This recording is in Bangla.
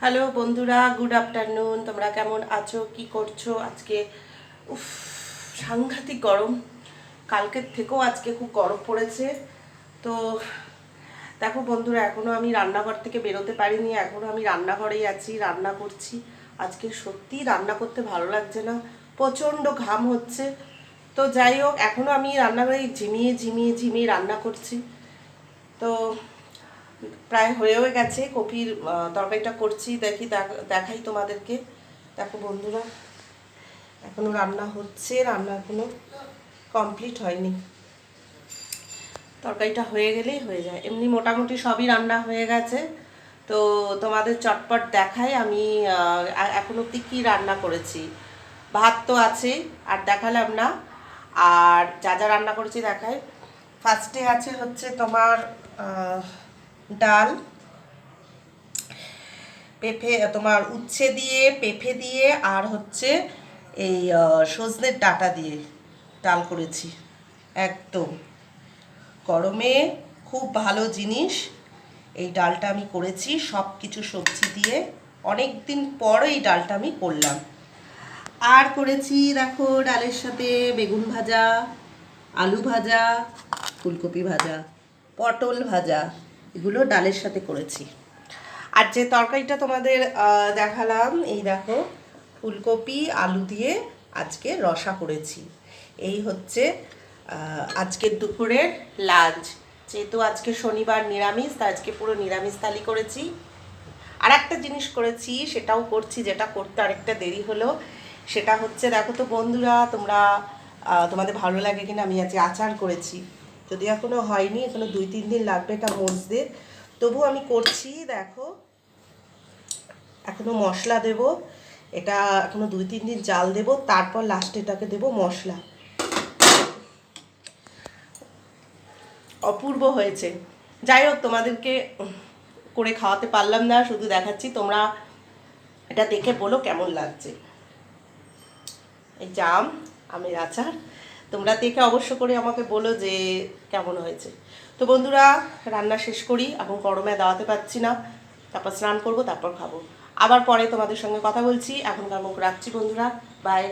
হ্যালো বন্ধুরা, গুড আফটারনুন। তোমরা কেমন আছো? কি করছ আজকে? উফ, সাংঘাতিক গরম। কালকের থেকেও আজকে খুব গরম পড়েছে। তো দেখো বন্ধুরা এখনও আমি রান্নাঘর থেকে বেরোতে পারিনি। এখনও আমি রান্নাঘরেই আছি, রান্না করছি। আজকে সত্যি রান্না করতে ভালো লাগছে না। প্রচণ্ড ঘাম হচ্ছে। তো যাই হোক এখনও আমি রান্নাঘরে ঝিমিয়ে ঝিমিয়ে ঝিমিয়ে রান্না করছি। তো প্রায় হয়েও গেছে। কপির তরকারিটা করছি, দেখি দেখ- দেখাই তোমাদেরকে। দেখো বন্ধুরা, এখনও রান্না হচ্ছে, রান্না এখনও কমপ্লিট হয়নি। তরকারিটা হয়ে গেলেই হয়ে যায়। এমনি মোটামুটি সবই রান্না হয়ে গেছে। তো তোমাদের চটপট দেখাই আমি এখন অব্দি কী রান্না করেছি। ভাত তো আছে, আর দেখালাম না। আর যা যা রান্না করেছি দেখাই। ফার্স্টে আছে হচ্ছে তোমার ডাল, পেঁপে তোমার উচ্ছে দিয়ে, পেঁপে দিয়ে, আর হচ্ছে এই সজনের ডাটা দিয়ে ডাল করেছি। একদম। গরমে খুব ভালো জিনিস। এই ডালটা আমি করেছি সব কিছু সবজি দিয়ে। অনেক দিন পর এই ডালটা আমি করলাম। আর করেছি, দেখো, ডালের সাথে বেগুন ভাজা, আলু ভাজা, ফুলকপি ভাজা, পটল ভাজা। এগুলো ডালের সাথে করেছি। আর যে তরকারিটা তোমাদের দেখালাম, এই দেখো, ফুলকপি, আলু দিয়ে আজকে রসা করেছি। এই হচ্ছে আজকের দুপুরের লাঞ্চ। যেহেতু আজকে শনিবার নিরামিষ তা আজকে পুরো নিরামিষ থালি করেছি। আর একটা জিনিস করেছি, সেটাও করছি, যেটা করতে আরেকটা দেরি হলো। সেটা হচ্ছে, দেখো তো বন্ধুরা, তোমরা তোমাদের ভালো লাগে কিনা, আমি আজকে আচার করেছি। যদি এখনও হয়নি এখনও দুই, তিন দিন লাগবে এটা মজতে তবু আমি করছি, দেখো। এখনও মশলা দেব। এটা এখনও দুই, তিন দিন জাল দেব, তারপর লাস্টে এটাকে দেব মশলা। অপূর্ব হয়েছে। যাই হোক, তোমাদেরকে করে খাওয়াতে পারলাম না, শুধু দেখাচ্ছি তোমরা এটা দেখে বলো কেমন লাগছে। এই জাম, আমের আচার। তোমরা দেখে অবশ্য করে আমাকে বলো যে কেমন হয়েছে। তো বন্ধুরা, রান্না শেষ করি এখন গরমে দাওয়াতে পাচ্ছি না। তারপর স্নান করব, তারপর খাব। আবার পরে তোমাদের সঙ্গে কথা বলছি। এখনকার মুখ রাখছি বন্ধুরা। বাই